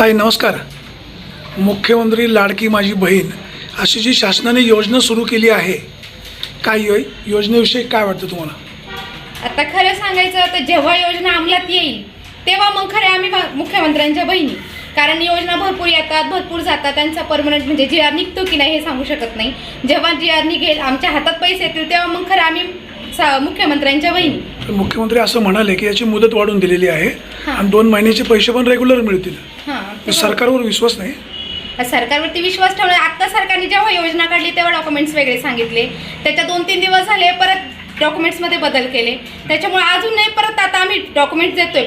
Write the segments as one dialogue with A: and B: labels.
A: ताई नमस्कार. मुख्यमंत्री लाडकी माझी बहीण अशी जी शासनाने योजना सुरू केली आहे काय यो योजनेविषयी काय वाटतं तुम्हाला?
B: आता खरं सांगायचं तर जेव्हा योजना अंमलात येईल तेव्हा मग खरे आम्ही मुख्यमंत्र्यांच्या बहिणी. कारण योजना भरपूर येतात भरपूर जातात त्यांचा परमनंट म्हणजे जी आर निघतो की नाही हे सांगू शकत नाही. जेव्हा जी आर निघेल आमच्या हातात पैसे येतील तेव्हा मग खरं आम्ही मुख्यमंत्र्यांच्या बहिणी.
A: तर मुख्यमंत्री असं म्हणाले की याची मुदत वाढून दिलेली आहे. आणि दोन महिन्याचे पैसे पण रेग्युलर मिळतील. सरकारवर विश्वास नाही.
B: सरकारवरती विश्वास ठेवला आता सरकारने जेव्हा योजना काढली तेव्हा डॉक्युमेंट्स वेगळे सांगितले. त्याच्या दोन तीन दिवस झाले परत डॉक्युमेंट्समध्ये बदल केले. त्याच्यामुळे अजून नाही परत आता आम्ही डॉक्युमेंट्स देतोय.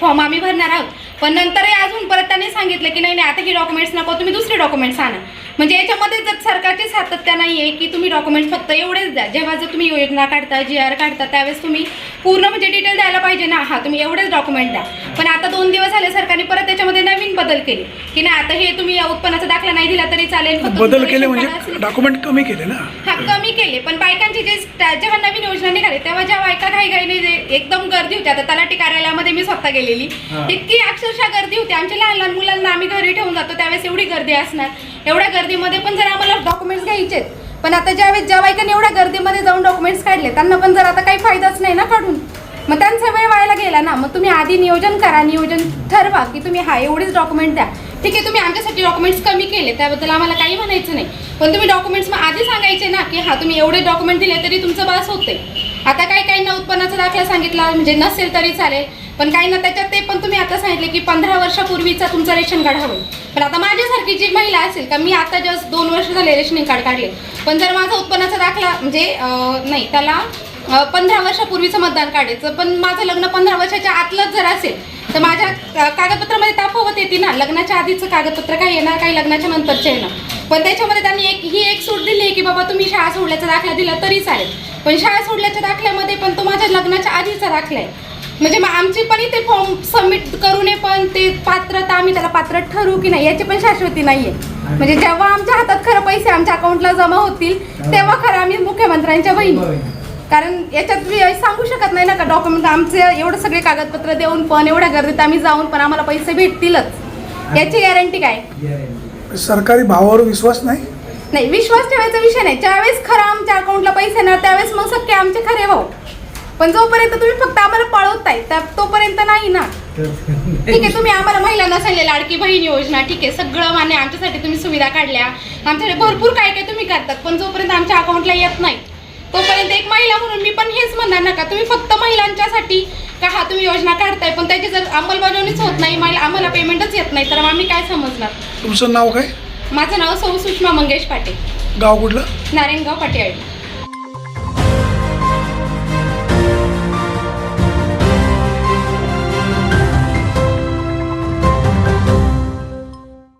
B: फॉर्म आम्ही भरणार आहोत. पण नंतरही अजून परत त्यांनी सांगितलं की नाही नाही आता ही डॉक्युमेंट्स नको तुम्ही दुसरे डॉक्युमेंट्स आणा. म्हणजे याच्यामध्ये जर सरकारची सातत्य नाही आहे की तुम्ही डॉक्युमेंट्स फक्त एवढेच द्या. जेव्हा जर तुम्ही योजना काढता जी आर काढता त्यावेळेस तुम्ही पूर्ण म्हणजे डिटेल द्यायला पाहिजे ना. हा तुम्ही एवढेच डॉक्युमेंट द्या. पण आता दोन दिवस झाले सरकारने परत त्याच्यामध्ये नवीन बदल केले. की नाही आता हे तुम्ही उत्पन्नाचा दाखला नाही दिला तरी चालेल. फक्त
A: बदल केले म्हणजे. डॉक्युमेंट कमी केले ना?
B: हा कमी केले. पण बायकांची जे जेव्हा नवीन योजना निघाली तेव्हा ज्या बायका घाई घाईने जे एकदम गर्दी होती आता तलाठी कार्यालयामध्ये मी स्वतः गेलेली इतकी अक्षरशः गर्दी होती. आमच्या लहान लहान मुलांना आम्ही घरी ठेवून जातो त्यावेळेस एवढी गर्दी असणार. एवढ्या गर्दीमध्ये पण जर आम्हाला डॉक्युमेंट्स घ्यायचे पण आता ज्यावेळेस ज्या बायकांनी एवढ्या गर्दीमध्ये जाऊन डॉक्युमेंट्स काढले त्यांना पण जर आता काही फायदाच नाही ना काढून. मग त्यांचा वेळ व्हायला गेला ना मग तुम्ही आधी नियोजन करा नियोजन ठरवा की तुम्ही हा एवढेच डॉक्युमेंट द्या. ठीक आहे तुम्ही आमच्यासाठी डॉक्युमेंट्स कमी केले त्याबद्दल आम्हाला काही म्हणायचं नाही. पण तुम्ही डॉक्युमेंट्स मग आधी सांगायचे ना की हा तुम्ही एवढे डॉक्युमेंट दिले तरी तुमचं बास होते आता काही काही ना उत्पन्नाचा दाखला सांगितला म्हणजे नसेल तरी चालेल. पण काही ना त्याच्यात ते पण तुम्ही आता सांगितले की पंधरा वर्षापूर्वीचा तुमचं रेशन कार्ड हवं पण आता माझ्यासारखी जी महिला असेल का मी आता जस्ट दोन वर्ष झाले रेशनिंग कार्ड काढले पण जर माझा उत्पन्नाचा दाखला म्हणजे नाही त्याला पंधरा वर्षापूर्वीचं मतदान काढायचं पण माझं लग्न पंधरा वर्षाच्या आतलंच जर असेल तर माझ्या कागदपत्रामध्ये ताफवत येते ना लग्नाच्या आधीचं कागदपत्र काही येणार काही लग्नाच्या नंतरचे येणार. पण त्याच्यामध्ये त्यांनी एक ही एक सूट दिली आहे की बाबा तुम्ही शाळा सोडल्याचा दाखला दिला तरी चालेल. पण शाळा सोडल्याच्या दाखल्यामध्ये पण तो माझ्या लग्नाच्या आधीचा दाखला आहे. म्हणजे मग आमची पण इथे फॉर्म सबमिट करू नये पण ते पात्रता आम्ही त्याला पात्र ठरू की नाही याची पण शाश्वती नाहीये. म्हणजे जेव्हा आमच्या हातात खरं पैसे आमच्या अकाउंटला जमा होतील तेव्हा खरं आम्ही मुख्यमंत्र्यांच्या बहिणी. कारण याच्यात मी सांगू शकत नाही ना का डॉक्युमेंट आमचे एवढं सगळे कागदपत्र देऊन पण एवढ्या गर्दीत आम्ही जाऊन पण आम्हाला पैसे भेटतीलच. याची गॅरंटी काय?
A: सरकारी भावावर विश्वास नाही?
B: नाही विश्वास ठेवायचा विषय नाही. ज्यावेळेस खरं आमच्या अकाउंटला पैसे येणार त्यावेळेस मग सख्खे आमचे खरे भाऊ. पण जोपर्यंत तुम्ही फक्त आम्हाला पळवताय त्या तोपर्यंत नाही ना. ठीक आहे तुम्ही आम्हाला महिलांना सांगले लाडकी बहीण योजना ठीक आहे सगळं मान्य आमच्यासाठी तुम्ही सुविधा काढल्या. आमच्याकडे भरपूर काय काय तुम्ही करतात पण जोपर्यंत आमच्या अकाउंटला येत नाही तोपर्यंत एक महिला म्हणून मी पण हेच म्हणणार ना का? तुम्ही फक्त महिलांच्यासाठी का हा तुम्ही योजना काढताय पण त्याची जर अंमलबजावणीच होत नाही आम्हाला पेमेंटच येत नाही तर मग आम्ही काय समजणार?
A: तुमचं नाव काय?
B: माझं नाव सौ सुषमा मंगेश पाटील.
A: गाव कुठलं?
B: नारायणगाव पाटील